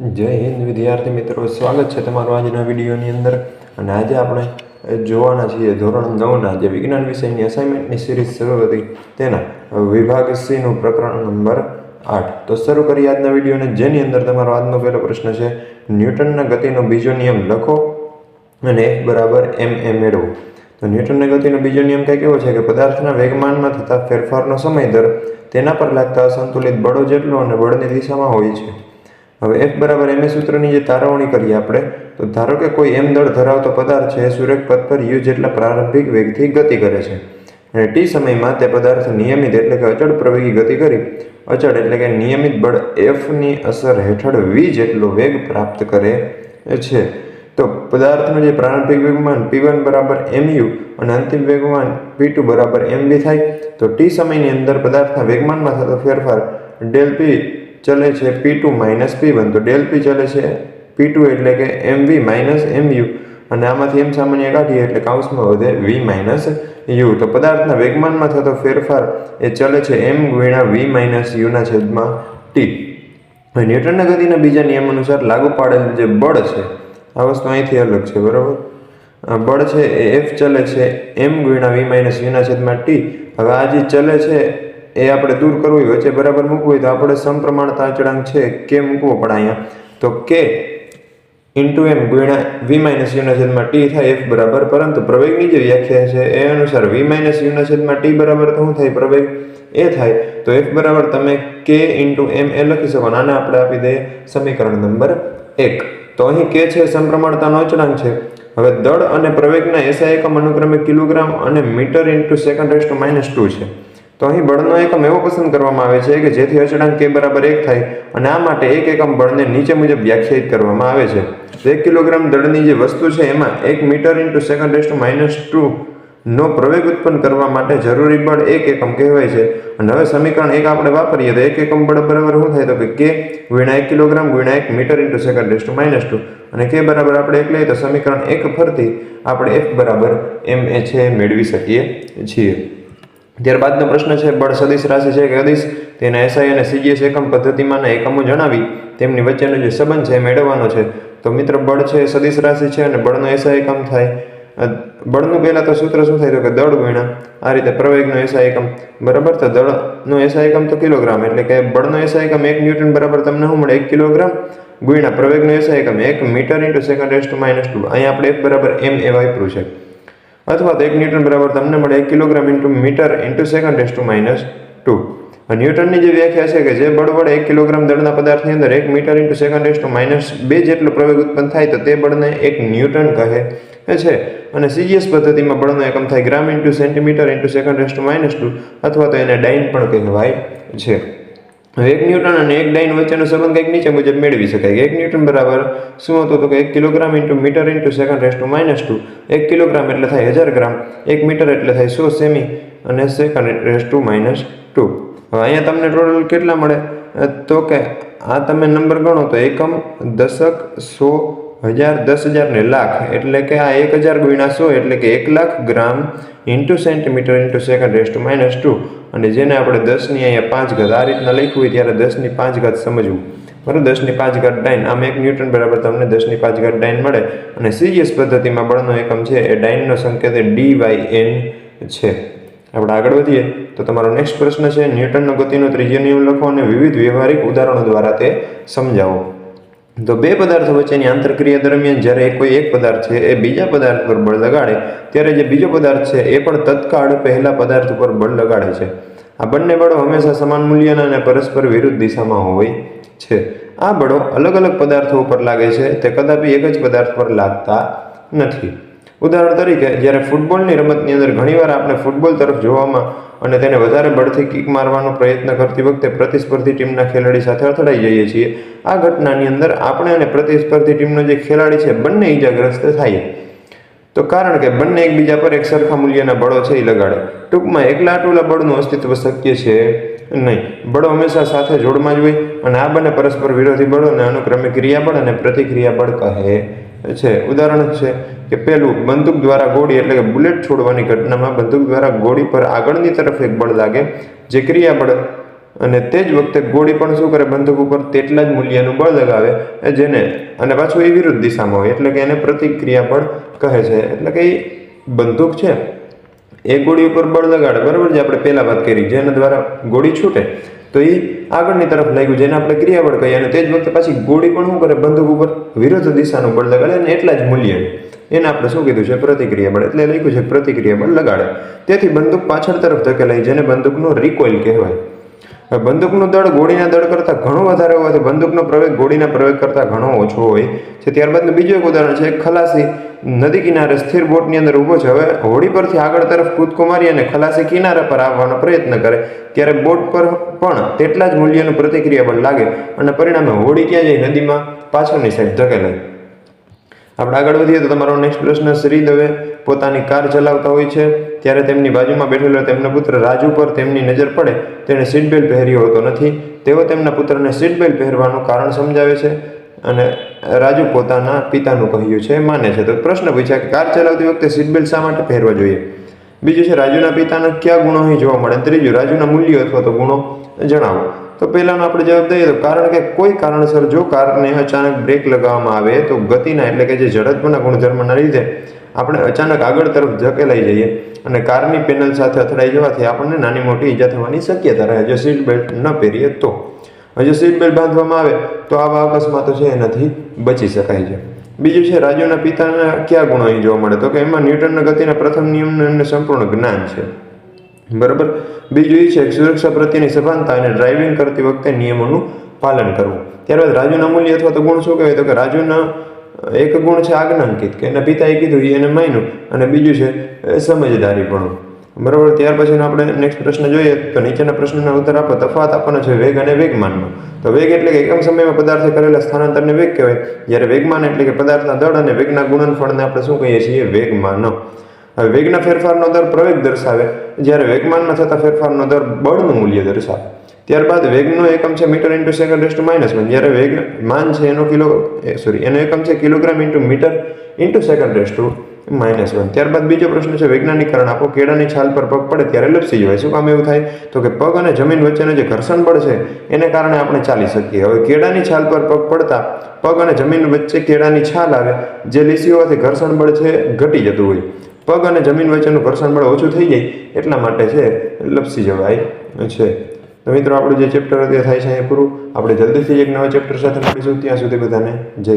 જય હિન્દ, વિદ્યાર્થી મિત્રો. સ્વાગત છે તમારું આજના વિડીયોની અંદર. અને આજે આપણે જોવાના છીએ ધોરણ નવના જે વિજ્ઞાન વિષયની અસાઇનમેન્ટની સિરીઝ શરૂ હતી, તેના વિભાગ સીનું પ્રકરણ નંબર આઠ. તો શરૂ કરીએ આજના વિડીયોને, જેની અંદર તમારો આજનો પહેલો પ્રશ્ન છે, ન્યૂટનના ગતિનો બીજો નિયમ લખો અને એફ બરાબર એમ એ મેળવો. તો ન્યૂટનના ગતિનો બીજો નિયમ કંઈક એવો છે કે પદાર્થના વેગમાનમાં થતા ફેરફારનો સમય દર તેના પર લાગતા અસંતુલિત બળો જેટલો અને બળની દિશામાં હોય છે. હવે એફ બરાબર એમ સૂત્રની જે તારવણી કરીએ આપણે, તો ધારો કે કોઈ એમ દળ ધરાવતો પદાર્થ છે સુરેખ પથ પર યુ જેટલા પ્રારંભિક વેગથી ગતિ કરે છે. અને ટી સમયમાં તે પદાર્થ નિયમિત એટલે કે અચળ પ્રવેગી ગતિ કરી, અચળ એટલે કે નિયમિત બળ એફની અસર હેઠળ વી જેટલો વેગ પ્રાપ્ત કરે છે. તો પદાર્થનું જે પ્રારંભિક વેગમાન પી વન બરાબર એમ યુ અને અંતિમ વેગમાન પી ટુ બરાબર એમ બી થાય, તો ટી સમયની અંદર પદાર્થના વેગમાનમાં થતો ફેરફાર ડેલ પી ચલે છે P two minus P one તો ડેલ પી ચલે છે પી ટુ એટલે કે એમ વી માઇનસ એમ યુ અને આમાંથી એમ સામાન્ય કાઢીએ એટલે કાઉન્સમાં વધે વી માઇનસ યુ તો પદાર્થના વેગમાનમાં થતો ફેરફાર એ ચલે છે એમ ગુણ્યા વી માઇનસ યુના છેદમાં ટી હવે ન્યૂટનના ગતિના બીજા નિયમ અનુસાર લાગુ પાડેલ જે બળ છે, આ વસ્તુ અહીંથી અલગ છે, બરાબર? બળ છે એ એફ ચલે છે એમ ગુણ્યા વી માઇનસ યુના છેદમાં ટી હવે આ જે ચલે છે એ આપણે દૂર કરવું હોય, વચ્ચે બરાબર મૂકવું હોય તો આપણે સમપ્રમાણતા અચળાંક છે કે મૂકવો પડે અહીંયા? તો કે ઇન્ટુ એમ ગુણ્યા વી માઇનસ યુના છેદમાં ટી થાય એફ બરાબર, પરંતુ પ્રવેગની જે વ્યાખ્યા છે એ અનુસાર વી માઇનસ યુના છેદમાં ટી બરાબર તો શું થાય? પ્રવેગ એ થાય. તો એફ બરાબર તમે કે ઇન્ટુ એમ એ લખી શકો. આને આપણે આપી દઈએ સમીકરણ નંબર એક. તો અહીં કે છે, સમપ્રમાણતાનો અચળાંક છે. હવે દળ અને પ્રવેગના એસઆઈ એકમ અનુક્રમે કિલોગ્રામ અને metre into second raised minus two છે. તો અહીં બળનો એકમ એવો પસંદ કરવામાં આવે છે કે જેથી અચળાંક કે બરાબર એક થાય અને આ માટે એક એકમ બળને નીચે મુજબ વ્યાખ્યાયિત કરવામાં આવે છે. એક કિલોગ્રામ દળની જે વસ્તુ છે એમાં એક metre into second raise to minus two નો પ્રવેગ ઉત્પન્ન કરવા માટે જરૂરી બળ એક એકમ કહેવાય છે. અને હવે સમીકરણ એક આપણે વાપરીએ તો એક એકમ બળ બરાબર શું થાય તો કે કે ગુણ્યા એક કિલોગ્રામ ગુણ્યા એક metre into second to minus two અને કે બરાબર આપણે એક લઈએ તો સમીકરણ એક ફરતી આપણે એફ બરાબર એમ એ છે મેળવી શકીએ છીએ. ત્યારબાદનો પ્રશ્ન છે, બળ સદિશ રાશિ છે કે અદિશ? તેના એસઆઈ અને સીજીએસ એકમ પદ્ધતિમાંના એકમો જણાવી તેમની વચ્ચેનો જે સંબંધ છે મેળવવાનો છે. તો મિત્ર, બળ છે, સદિશ રાશિ છે અને બળનો એસઆઈ એકમ થાય. બળનું પહેલાં તો સૂત્ર શું થાય? તો કે દળ ગુણ્યા. આ રીતે પ્રવેગનો એસઆઈ એકમ. બરાબર? તો દળનો એસઆઈ એકમ તો કિલોગ્રામ. એટલે કે બળનો એસઆઈ એકમ એક ન્યૂટન બરાબર તમને શું મળે? એક કિલોગ્રામ. ગુણ્યા પ્રવેગનો એસઆઈ એકમ એક metre into second S to minus two. અહીંયા આપણે એક બરાબર એમ એ વાપર્યું છે. અથવા તો એક ન્યૂટન બરાબર તમને મળે એક kilogram into metre into second S to minus two ન્યૂટનની જે વ્યાખ્યા છે કે જે બળ વડે એક કિલોગ્રામ દળના પદાર્થની અંદર એક metre into second S to minus બે જેટલો પ્રવેગ ઉત્પન્ન થાય તો તે બળને એક ન્યૂટન કહે છે. અને સીજીએસ પદ્ધતિમાં બળનો એકમ થાય gram into centimetre into second S to minus two અથવા તો એને ડાઇન પણ કહેવાય છે. એક ન્યૂટન અને એક ડાઇન વચ્ચેનો સંબંધ કંઈક નીચે મુજબ મેળવી શકાય. એક ન્યૂટન બરાબર શું હતું તો કે એક kilogram into meter into second raise to minus two એક કિલોગ્રામ એટલે થાય હજાર ગ્રામ. એક મીટર એટલે થાય સો સેમી અને second raise to minus two હવે અહીંયા તમને ટોટલ કેટલા મળે? તો કે આ તમે નંબર ગણો તો એકમ દશક સો હજાર, દસ હજાર ને લાખ. એટલે કે આ એક હજાર ગુણ્યા સો એટલે કે એક lakh gram into centimetre into second raised minus two અને જેને આપણે દસની અહીંયા પાંચ ઘાત, આ રીતના લખ્યું હોય ત્યારે દસની પાંચ ઘાત સમજવું. બરાબર? દસની પાંચ ઘાત ડાઇન આમ એક ન્યૂટન બરાબર તમને દસની પાંચ ઘાત ડાઇન મળે. અને સીજીએસ પદ્ધતિમાં બળનો એકમ છે, એ ડાઇનનો સંકેત ડી વાય એન છે. આપણે આગળ વધીએ. તો તમારો નેક્સ્ટ પ્રશ્ન છે, ન્યૂટનનો ગતિનો ત્રીજો નિયમ લખો અને વિવિધ વ્યવહારિક ઉદાહરણો દ્વારા તે સમજાવો. તો બે પદાર્થો વચ્ચેની આંતરક્રિયા દરમિયાન જ્યારે કોઈ એક પદાર્થ છે એ બીજા પદાર્થ પર બળ લગાડે, ત્યારે જે બીજો પદાર્થ છે એ પણ તત્કાળ પહેલા પદાર્થ ઉપર બળ લગાડે છે. આ બંને બળો હંમેશા સમાન મૂલ્યના અને પરસ્પર વિરુદ્ધ દિશામાં હોય છે. આ બળો અલગ અલગ પદાર્થો ઉપર લાગે છે, તે કદાપી એક જ પદાર્થ પર લાગતા નથી. ઉદાહરણ તરીકે, જ્યારે ફૂટબોલની રમતની અંદર ઘણીવાર આપણે ફૂટબોલ તરફ જોવામાં અને તેને વધારે બળથી કિક મારવાનો પ્રયત્ન કરતી વખતે પ્રતિસ્પર્ધી ટીમના ખેલાડી સાથે અથડાઈ જઈએ છીએ આ ઘટનાની અંદર આપણે અને પ્રતિસ્પર્ધી ટીમનો જે ખેલાડી છે, બંને ઈજાગ્રસ્ત થાય. તો કારણ કે બંને એકબીજા પર એક સરખા મૂલ્યના બળો છે એ લગાડે. ટૂંકમાં એકલા આટોલા બળનું અસ્તિત્વ શક્ય છે નહીં. બળો હંમેશા સાથે જોડમાં જ હોય અને આ બંને પરસ્પર વિરોધી બળોને અનુક્રમે ક્રિયાબળ અને પ્રતિક્રિયાબળ કહે છે. ઉદાહરણ છે કે પેલું બંદૂક દ્વારા ગોળી એટલે કે બુલેટ છોડવાની ઘટનામાં બંદૂક દ્વારા ગોળી પર આગળની તરફ એક બળ લાગે, જે ક્રિયાબળ અને તે જ વખતે ગોળી પણ શું કરે, બંદૂક ઉપર તેટલા જ મૂલ્યનું બળ લગાવે જેને, અને પાછું એ વિરુદ્ધ દિશામાં હોય, એટલે કે એને પ્રતિક્રિયા બળ કહે છે. એટલે કે એ બંદૂક છે, એ ગોળી ઉપર બળ લગાડે, બરાબર જે આપણે પહેલા વાત કરી, જેના દ્વારા ગોળી છૂટે, તો એ આગળની તરફ લાગ્યું, જેને આપણે ક્રિયાબળ કહીએ, અને તે જ વખતે પાછી ગોળી પણ શું કરે, બંદૂક ઉપર વિરુદ્ધ દિશાનું બળ લગાડે, અને એટલા જ મૂલ્ય, એને આપણે શું કીધું છે? પ્રતિક્રિયા બળ એટલે લખ્યું છે પ્રતિક્રિયા બળ લગાડે. તેથી બંદૂક પાછળ તરફ ધકેલાય, જેને બંદૂકનો રિકોઇલ કહેવાય. હવે બંદૂકનું દળ ગોળીના દળ કરતાં ઘણું વધારે હોવાથી બંદૂકનો પ્રવેગ ગોળીના પ્રવેગ કરતાં ઘણો ઓછો હોય છે. ત્યારબાદનું બીજું એક ઉદાહરણ છે, ખલાસી. નદી કિનારે સ્થિર બોટની અંદર ઊભો છે. હવે હોડી પરથી આગળ તરફ કૂદકો મારી અને ખલાસી કિનારા પર આવવાનો પ્રયત્ન કરે. ત્યારે બોટ પર પણ તેટલા જ મૂલ્યનું પ્રતિક્રિયા બળ લાગે અને પરિણામે હોડી ક્યાં જઈ નદીમાં પાછળની સાઈડ ધકેલાય. આપણે આગળ વધીએ તો તમારો નેક્સ્ટ પ્રશ્ન શ્રી દવે પોતાની કાર ચલાવતા હોય છે. ત્યારે તેમની બાજુમાં બેઠેલો તેમનો પુત્ર રાજુ પર તેમની નજર પડે. તેણે સીટ બેલ્ટ પહેર્યો હોતો નથી. તેઓ તેમના પુત્રને સીટ બેલ્ટ પહેરવાનું કારણ સમજાવે છે અને રાજુ પોતાના પિતાનું કહ્યું છે, માને છે. તો પ્રશ્ન પૂછ્યા કે કાર ચલાવતી વખતે સીટ બેલ્ટ શા માટે પહેરવા જોઈએ? બીજું છે, રાજુના પિતાના કયા ગુણો અહીં જોવા મળે? ત્રીજું, રાજુના મૂલ્યો અથવા તો ગુણો જણાવો. તો પહેલાનો આપણે જવાબ દઈએ તો કારણ કે કોઈ કારણસર જો કારને અચાનક બ્રેક લગાવવામાં આવે તો ગતિના એટલે કે જે ઝડપના ગુણધર્મના લીધે આપણે અચાનક આગળ તરફ ધકેલાઈ જઈએ અને કારની પેનલ સાથે અથડાઈ જવાથી આપણને નાની મોટી ઈજા થવાની શક્યતા રહે. જો સીટ બેલ્ટ ન પહેરીએ તો. હજુ સીટ બેલ્ટ બાંધવામાં આવે તો આવા અકસ્માતો છે એનાથી બચી શકાય છે. બીજું છે રાજુના પિતાના કયા ગુણો અહીં જોવા મળે? તો કે એમાં ન્યૂટનના ગતિના પ્રથમ નિયમનું એમને સંપૂર્ણ જ્ઞાન છે. બરાબર? બીજું એ છે કે સુરક્ષા પ્રત્યેની સભાનતા અને ડ્રાઇવિંગ કરતી વખતે નિયમોનું પાલન કરવું. ત્યારબાદ રાજુના મૂલ્ય અથવા તો ગુણ શું કહેવાય? તો કે રાજુના એક ગુણ છે આજ્ઞાંકિત, કે એના પિતાએ કીધું એને માન્યું. અને બીજું છે એ સમજદારીપણું. બરાબર? ત્યાર પછી આપણે નેક્સ્ટ પ્રશ્ન જોઈએ, તો નીચેના પ્રશ્નના ઉત્તર આપો. તફાત આપવાનો છે વેગ અને વેગમાનનો. તો વેગ એટલે કે એકમ સમયમાં પદાર્થે કરેલા સ્થાનાંતરને વેગ કહેવાય. જ્યારે વેગમાન એટલે કે પદાર્થના દળ અને વેગના ગુણનફળને આપણે શું કહીએ છીએ? વેગમાન. હવે વેગના ફેરફારનો દર પ્રવેગ દર્શાવે. જ્યારે વેગમાનમાં થતા ફેરફારનો દર બળનું મૂલ્ય દર્શાવે. ત્યારબાદ વેગનો એકમ છે metre into second raised minus one. જ્યારે વેગ માન છે એનો કિલો સોરી એનો એકમ છે kilogram into metre into second raised minus one. ત્યારબાદ બીજો પ્રશ્ન છે વૈજ્ઞાનિકરણ આપો કેળાની છાલ પર પગ પડે ત્યારે લપસી જવાય. શું કામ એવું થાય? તો કે પગ અને જમીન વચ્ચેનું જે ઘર્ષણ બળ છે, એને કારણે આપણે ચાલી શકીએ. હવે કેળાની છાલ પર પગ પડતા પગ અને જમીન વચ્ચે કેળાની છાલ આવે, જે લીસી હોવાથી ઘર્ષણ બળ છે, ઘટી જતું હોય. પગ અને જમીન વચ્ચેનું ઘર્ષણ બળ ઓછું થઈ જાય એટલા માટે છે લપસી જવાય છે. તો મિત્રો આપણું જે ચેપ્ટર અત્યારે થાય છે એ પૂરું. આપણે જલ્દીથી એક નવા ચેપ્ટર સાથે મળીશું. ત્યાં સુધી બધાને જય